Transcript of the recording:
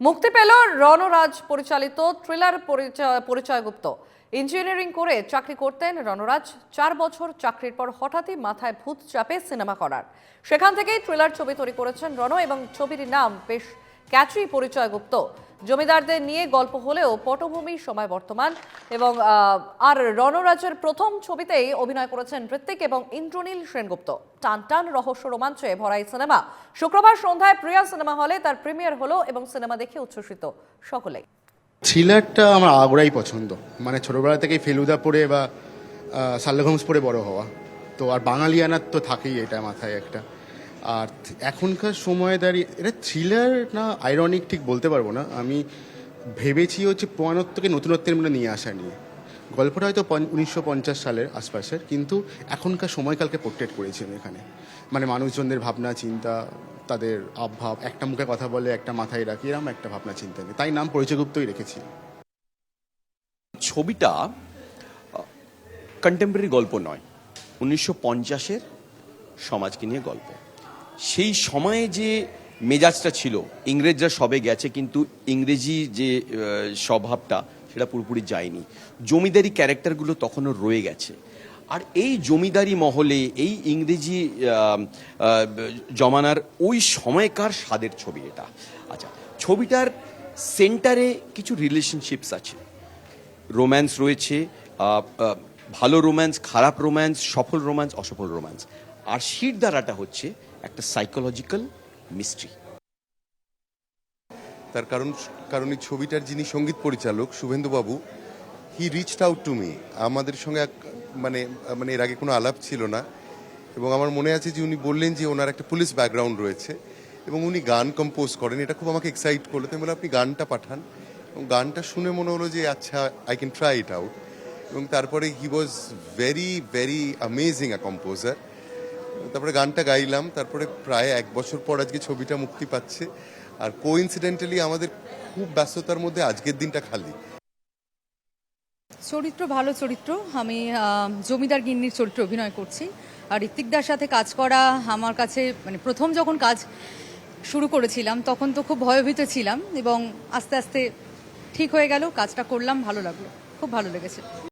মুক্তি পেল রণরাজ পরিচালিত থ্রিলার পরিচয়- পরিচয়গুপ্ত ইঞ্জিনিয়ারিং করে চাকরি করতেন রণরাজ। চার বছর চাকরির পর হঠাৎই মাথায় ভূত চাপে সিনেমা করার। সেখান থেকেই থ্রিলার ছবি তৈরি করেছেন রণ এবং ছবির নাম বেশ ক্যাচি পরিচয়গুপ্ত জমিদারদের নিয়ে গল্প হলেও পটভূমি সময় বর্তমান এবং আর রণরাজের প্রথম ছবিতেই অভিনয় করেছেন ঋত্বিক এবং ইন্দ্রনীল সেনগুপ্ত। টান টান রহস্য রোমাঞ্চে ভরা এই সিনেমা। শুক্রবার সন্ধ্যায় প্রিয়া সিনেমা হলে তার প্রিমিয়ার হলো এবং সিনেমা দেখে উচ্ছ্বসিত সকলেই। থ্রিলারটা আমার আগ্রাই পছন্দ। মানে ছোটোবেলা থেকেই ফেলুদা পড়ে বা সাল্লাঘমস পড়ে বড় হওয়া। তো আর বাঙালিয়ানার তো থাকেই এটা মাথায় একটা। আর এখনকার সময়ে দাঁড়িয়ে, এটা থ্রিলার না আইরনিক ঠিক বলতে পারব না। আমি ভেবেছি হচ্ছে পুরাণত্বকে নতুনত্বের মধ্যে নিয়ে আসা নিয়ে। গল্পটা হয়তো উনিশশো পঞ্চাশ সালের আশপাশের, কিন্তু এখনকার সময়কালকে পোর্ট্রেট করেছি আমি এখানে। মানে মানুষজনদের ভাবনা, চিন্তা, তাদের আবভাব, একটা মুখে কথা বলে, একটা মাথায় রাখি এরকম একটা ভাবনা, চিন্তা নেই তাই নাম পরিচয়গুপ্তই রেখেছি। ছবিটা কন্টেম্পোরারি গল্প নয়, উনিশশো পঞ্চাশের সমাজকে নিয়ে গল্প। সেই সময়ে যে মেজাজটা ছিল, ইংরেজরা সবে গেছে, কিন্তু ইংরেজি যে স্বভাবটা সেটা পুরোপুরি যায়নি। জমিদারি ক্যারেক্টারগুলো তখনও রয়ে গেছে। আর এই জমিদারি মহলে, এই ইংরেজি জমানার ওই সময়কার স্বাদের ছবি এটা। আচ্ছা ছবিটার সেন্টারে কিছু রিলেশনশিপস আছে। রোম্যান্স রয়েছে ভালো রোম্যান্স খারাপ রোম্যান্স সফল রোম্যান্স অসফল রোম্যান্স আর শির দ্বারাটা হচ্ছে একটা সাইকোলজিক্যাল মিস্ট্রি তার কারণ কারণ এই ছবিটার যিনি সংগীত পরিচালক, শুভেন্দুবাবু he reached out to me আমাদের সঙ্গে এক- মানে মানে এর আগে কোনো আলাপ ছিল না। এবং আমার মনে আছে যে উনি বললেন যে ওনার একটা পুলিশ ব্যাকগ্রাউন্ড রয়েছে। এবং উনি গান কম্পোজ করেন। এটা খুব আমাকে এক্সাইট করল। তো আমি বললাম, আপনি গানটা পাঠান। এবং গানটা শুনে মনে হলো যে আচ্ছা I can try it out এবং তারপরে he was very very amazing a composer তারপরে গানটা গাইলাম, তারপরে প্রায় এক বছর পর আজকে ছবিটা মুক্তি পাচ্ছে। আর কোইন্সিডেন্টালি আমাদের খুব ব্যস্ততার মধ্যে আজকের দিনটা খালি। চরিত্র ভালো চরিত্র। আমি জমিদার গিন্নির চরিত্রে অভিনয় করছি। আর ঋত্বিকদার সাথে কাজ করা আমার কাছে মানে প্রথম যখন কাজ শুরু করেছিলাম, তখন তো খুব ভয়ভীত ছিলাম এবং আস্তে আস্তে ঠিক হয়ে গেল, কাজটা করলাম, ভালো লাগল। খুব ভালো লেগেছে।